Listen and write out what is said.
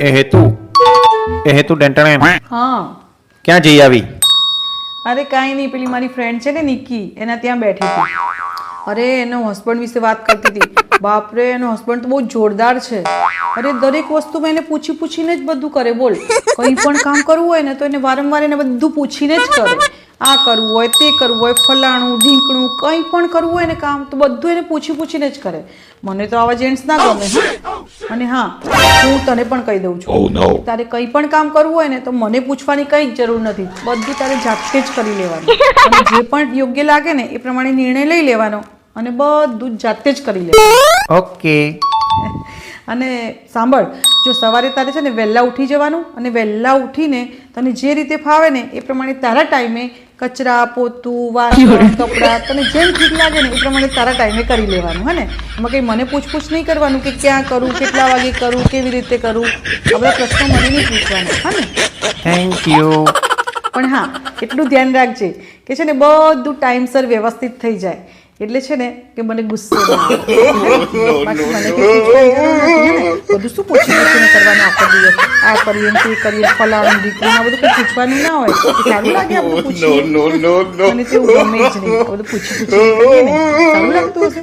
એ હેતુ. એ હેતુ ડેન્ટણે હા. ક્યાં જઈ આવી? અરે કાંઈ નહીં પેલી મારી ફ્રેન્ડ છે ને નિકી એના ત્યાં બેઠી હતી. અરે એનો હસબન્ડ વિશે વાત કરતી હતી. બાપરે એનો હસબન્ડ તો બહુ જોરદાર છે. અરે દરેક વસ્તુમાં એને પૂછી પૂછીને જ બધું કરે બોલ. કંઈ પણ કામ કરવું હોય ને તો એને વારંવાર એને બધું પૂછીને જ કરે. આ કરવું હોય તે કરવું હોય ફલાણું ઢીંકણું કંઈ પણ કરવું હોય ને કામ તો બધું એને પૂછી પૂછીને જ કરે. મને તો આવા જેન્ટ્સ ના ગમે અને હા હું તને પણ કહી દઉં છું. તારે કંઈ પણ કામ કરવું હોય ને તો મને પૂછવાની કંઈ જ જરૂર નથી. બધું તારે જાતે જ કરી લેવાનું. અને જે પણ યોગ્ય લાગે ને એ પ્રમાણે નિર્ણય લઈ લેવાનો અને બધું જ જાતે જ કરી લેવાનું. ઓકે અને સાંભળ જો સવારે તારે છે ને વહેલા ઉઠી જવાનું અને વહેલા ઉઠીને તને જે રીતે ફાવે ને એ પ્રમાણે તારા ટાઈમે કચરા પોતું વાસણ કપડાં તને જેમ ઠીક લાગે ને એ પ્રમાણે તારા ટાઈમે કરી લેવાનું હે ને? એમાં કંઈ મને પૂછપૂછ નહીં કરવાનું કે ક્યાં કરું કેટલા વાગે કરું કેવી રીતે કરું? આ બધા પ્રશ્નો મને નહીં પૂછવાના હા ને? થેન્ક યુ પણ હા એટલું ધ્યાન રાખજે કે છે ને બધું ટાઈમસર વ્યવસ્થિત થઈ જાય. એટલે છે ને કે મને ગુસ્સો બધું શું પૂછી પૂછીને કરવાનું આખો દિવસ આ કરીએ તે કરીએ ફલાણું આ બધું કંઈ પૂછવાનું ના હોય. સારું લાગે આપણે પૂછીએ? મને તેવું ગમે જ નહીં. બધું પૂછી પૂછીને કરીએ ને. સારું લાગતું હશે?